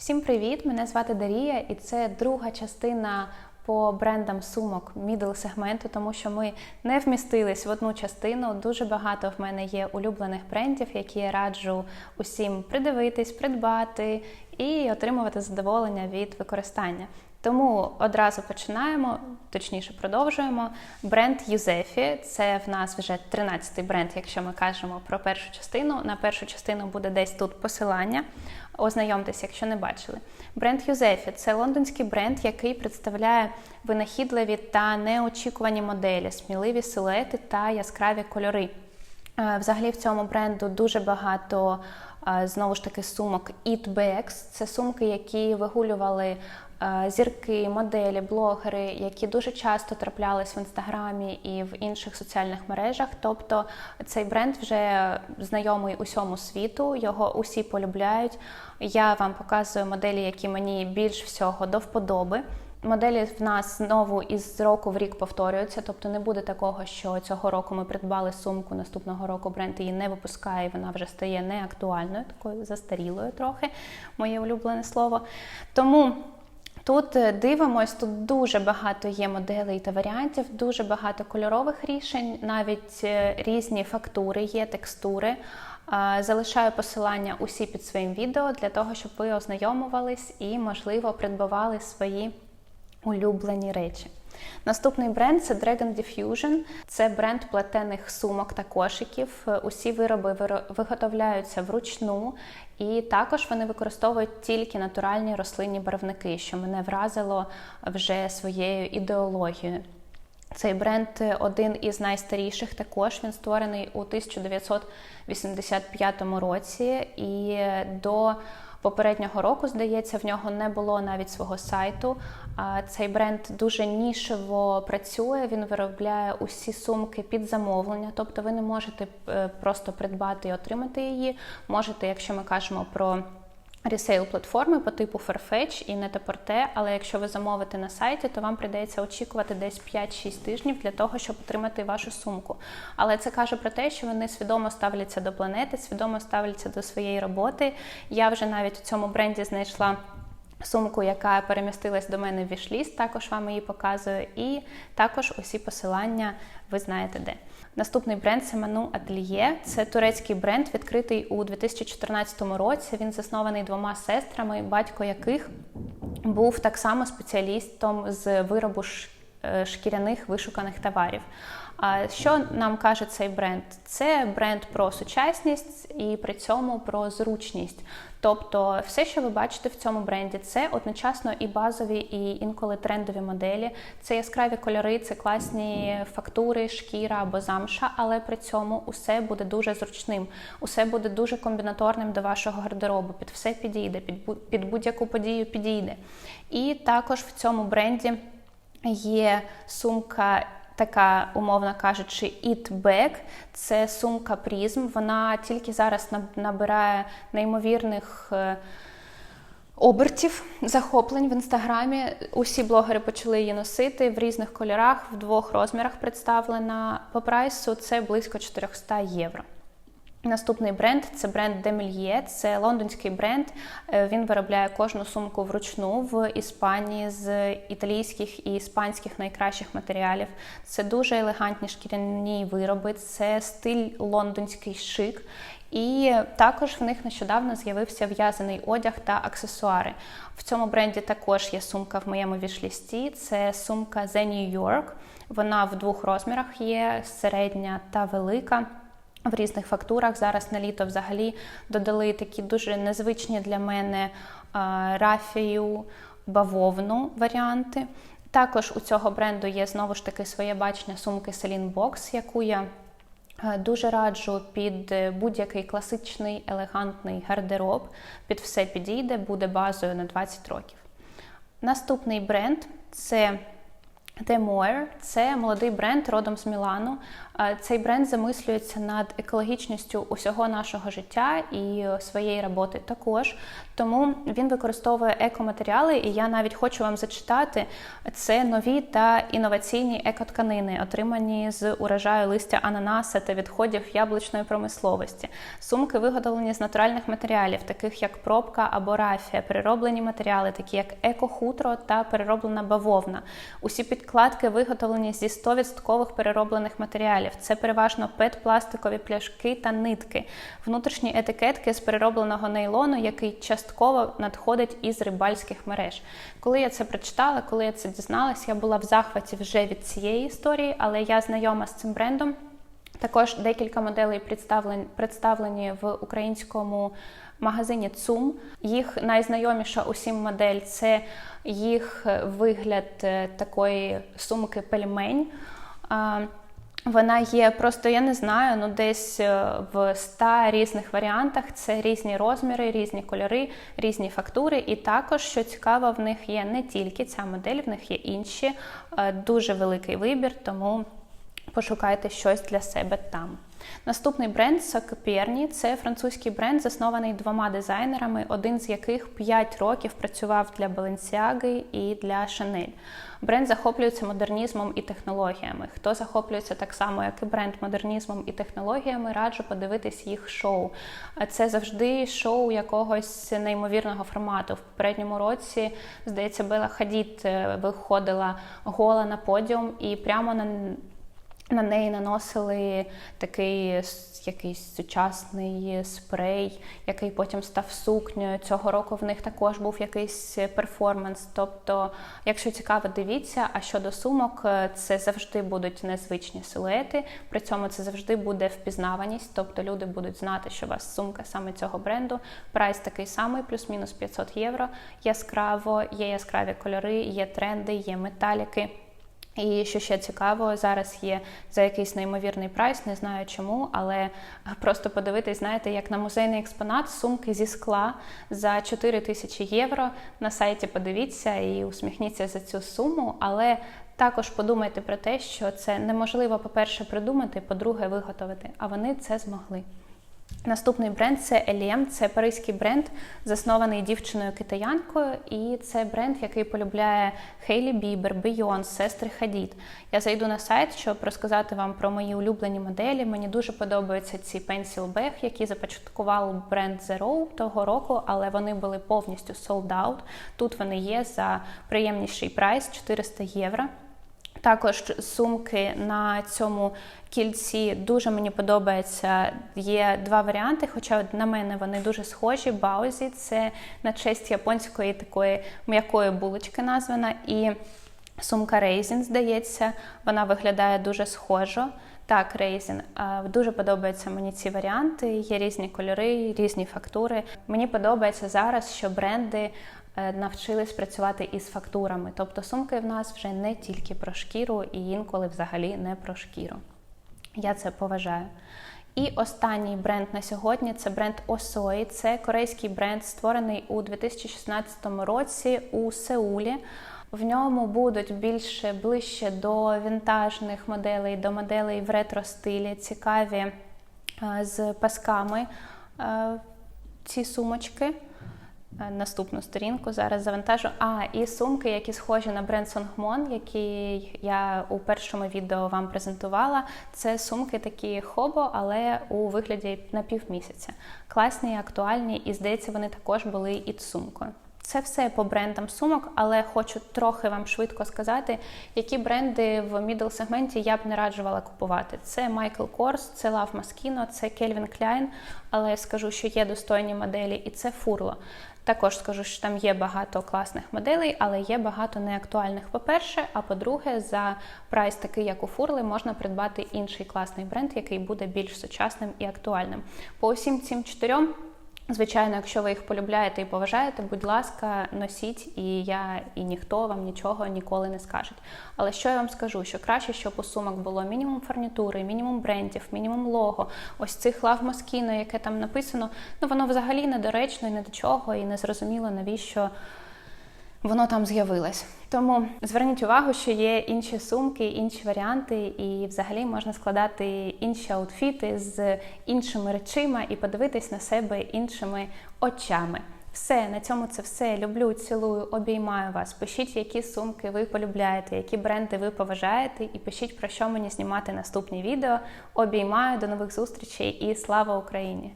Всім привіт! Мене звати Дарія, і це друга частина по брендам сумок мідл сегменту, тому що ми не вмістились в одну частину. Дуже багато в мене є улюблених брендів, які я раджу усім придивитись, придбати і отримувати задоволення від використання. Тому одразу починаємо, точніше продовжуємо. Бренд Юзефі це в нас вже 13-й бренд, якщо ми кажемо про першу частину. На першу частину буде десь тут посилання. Ознайомтесь, якщо не бачили. Бренд Юзефі це лондонський бренд, який представляє винахідливі та неочікувані моделі, сміливі силуети та яскраві кольори. Е, Взагалі в цьому бренду дуже багато е, знову ж таки сумок Eat Bags. Це сумки, які вигулювали зірки, моделі, блогери, які дуже часто траплялись в інстаграмі і в інших соціальних мережах. Тобто цей бренд вже знайомий усьому світу, його усі полюбляють. Я вам показую моделі, які мені більш всього до вподоби. Моделі в нас знову із року в рік повторюються, тобто не буде такого, що цього року ми придбали сумку, наступного року бренд її не випускає, вона вже стає неактуальною, такою застарілою трохи, моє улюблене слово. Тому тут е, дивимось, тут дуже багато є моделей та варіантів, дуже багато кольорових рішень, навіть е, різні фактури є, текстури. Е, Залишаю посилання усі під своїм відео для того, щоб ви ознайомувались і, можливо, придбавали свої улюблені речі. Наступний бренд це Dragon Diffusion. Це бренд плетених сумок та кошиків. Усі вироби виро- виготовляються вручну, і також вони використовують тільки натуральні рослинні барвники, що мене вразило вже своєю ідеологією. Цей бренд один із найстаріших. Також він створений у 1985 році, і до попереднього року, здається, в нього не було навіть свого сайту. Цей бренд дуже нішево працює. Він виробляє усі сумки під замовлення, тобто ви не можете е, просто придбати і отримати її. Можете, якщо ми кажемо про Ресейл платформи по типу Farfetch і Net-a-Porter, але якщо ви замовите на сайті, то вам прийдеться очікувати десь 5-6 тижнів для того, щоб отримати вашу сумку. Але це каже про те, що вони свідомо ставляться до планети, свідомо ставляться до своєї роботи. Я вже навіть у цьому бренді знайшла. Сумку, яка перемістилась до мене в вішліст, також вам її показую. І також усі посилання ви знаєте де. Наступний бренд це Manu Atelier. Це турецький бренд, відкритий у 2014 році. Він заснований двома сестрами, батько яких був так само спеціалістом з виробу е, шкіряних вишуканих товарів. А що нам каже цей бренд? Це бренд про сучасність і при цьому про зручність. Тобто, все, що ви бачите в цьому бренді, це одночасно і базові, і інколи трендові моделі. Це яскраві кольори, це класні фактури, шкіра або замша, але при цьому усе буде дуже зручним, усе буде дуже комбінаторним до вашого гардеробу. Під все підійде, під будь-яку подію підійде. І також в цьому бренді є сумка така, умовно кажучи, Bag. Це сумка призм. Вона тільки зараз набирає неймовірних. е, Обертів захоплень в інстаграмі. Усі блогери почали її носити в різних кольорах, в двох розмірах представлена. По прайсу це близько 400 євро. Наступний бренд це бренд Demelier, це лондонський бренд. Е, Він виробляє кожну сумку вручну в Іспанії з італійських і іспанських найкращих матеріалів. Це дуже елегантні шкіряні вироби, це стиль лондонський шик. І також в них нещодавно з'явився в'язаний одяг та аксесуари. В цьому бренді також є сумка в моєму вішлісті. Це сумка The New York. Вона в двох розмірах є середня та велика. В різних фактурах зараз на літо взагалі додали такі дуже незвичні для мене рафію, бавовну варіанти. Також у цього бренду є знову ж таки своє бачення сумки Celine Box, яку я дуже раджу під будь-який класичний елегантний гардероб. Під все підійде, буде базою на 20 років. Наступний бренд це The Moer – це молодий бренд родом з Мілану. Цей бренд замислюється над екологічністю усього нашого життя і своєї роботи також. Тому він використовує екоматеріали, і я навіть хочу вам зачитати це нові та інноваційні екотканини, отримані з урожаю листя ананаса та відходів яблучної промисловості. Сумки виготовлені з натуральних матеріалів, таких як пробка або рафія, перероблені матеріали, такі як екохутро та перероблена бавовна. Усі підкладки виготовлені зі 100% перероблених матеріалів. Це переважно пет-пластикові пляшки та нитки, внутрішні етикетки з переробленого нейлону, який частково надходить із рибальських мереж. Коли я це прочитала, коли я це дізналась, я була в захваті вже від цієї історії, але я знайома з цим брендом. Також декілька моделей представлені, представлені в українському магазині ЦУМ. Їх найзнайоміша усім модель це їх вигляд е, такої сумки пельмень. Вона є просто, я не знаю, ну десь е, в 100 різних варіантах. Це різні розміри, різні кольори, різні фактури. І також, що цікаво, в них є не тільки ця модель, в них є інші. Е, дуже великий вибір, тому пошукайте щось для себе там. Наступний бренд Сакперні це французький бренд, заснований двома дизайнерами, один з яких 5 років працював для Balenciaga і для Chanel. Бренд захоплюється модернізмом і технологіями. Хто захоплюється так само, як і бренд модернізмом і технологіями, раджу подивитись їх шоу. Це завжди шоу якогось неймовірного формату. В попередньому році, здається, Бела Хадід е, виходила гола на подіум і прямо на на неї наносили такий якийсь сучасний спрей, який потім став сукнею. Цього року в них також був якийсь перформанс. Тобто, якщо цікаво, дивіться. А щодо сумок, це завжди будуть незвичні силуети. При цьому це завжди буде впізнаваність, тобто люди будуть знати, що у вас сумка саме цього бренду. Прайс такий самий, плюс-мінус 500 євро. Яскраво, є яскраві кольори, є тренди, є металіки. І що ще цікаво, зараз є за якийсь неймовірний прайс, не знаю чому, але просто подивитись, знаєте, як на музейний експонат сумки зі скла за 4 тисячі євро. На сайті подивіться і усміхніться за цю суму. Але також подумайте про те, що це неможливо, по-перше, придумати, по-друге, виготовити, а вони це змогли. Наступний бренд це Елієм, це паризький бренд, заснований дівчиною-китаянкою, і це бренд, який полюбляє Хейлі Бібер, Бейонс, сестри Хадід. Я зайду на сайт, щоб розказати вам про мої улюблені моделі. Мені дуже подобаються ці Pencil Bag, які започаткував бренд Zero того року, але вони були повністю sold out. Тут вони є за приємніший прайс 400 євро. Також сумки на цьому кільці дуже мені подобається. Є два варіанти, хоча на мене вони дуже схожі. Баузі це на честь японської такої м'якої булочки названа. І сумка Рейзін, здається, вона виглядає дуже схожо. Так, Рейзін. Дуже подобаються мені ці варіанти. Є різні кольори, різні фактури. Мені подобається зараз, що бренди навчились працювати із фактурами. Тобто сумки в нас вже не тільки про шкіру, і інколи взагалі не про шкіру. Я це поважаю. І останній бренд на сьогодні це бренд Осой. Це корейський бренд, створений у 2016 році у Сеулі. В ньому будуть більше ближче до вінтажних моделей, до моделей в ретро-стилі, цікаві е, з пасками е, ці сумочки. Е, наступну сторінку зараз завантажу. А, і сумки, які схожі на бренд Сонгмон, які я у першому відео вам презентувала. Це сумки такі хобо, але у вигляді на півмісяця. Класні, актуальні, і здається, вони також були і сумкою. Це все по брендам сумок, але хочу трохи вам швидко сказати, які бренди в мідл сегменті я б не раджувала купувати. Це Michael Kors, це Love Moschino, це Calvin Klein, але скажу, що є достойні моделі, і це Furlo. Також скажу, що там є багато класних моделей, але є багато неактуальних, по-перше. А по-друге, за прайс, такий як у Фурли, можна придбати інший класний бренд, який буде більш сучасним і актуальним. По усім цим чотирьом. Звичайно, якщо ви їх полюбляєте і поважаєте, будь ласка, носіть, і я і ніхто вам нічого ніколи не скажуть. Але що я вам скажу? Що краще, щоб у сумок було мінімум фурнітури, мінімум брендів, мінімум лого, ось цих лав Москіно, яке там написано, ну воно взагалі недоречно і не до чого, і не зрозуміло, навіщо воно там з'явилось. Тому зверніть увагу, що є інші сумки, інші варіанти, і взагалі можна складати інші аутфіти з іншими речима і подивитись на себе іншими очами. Все, на цьому це все. Люблю, цілую, обіймаю вас. Пишіть, які сумки ви полюбляєте, які бренди ви поважаєте, і пишіть, про що мені знімати наступні відео. Обіймаю, до нових зустрічей і слава Україні!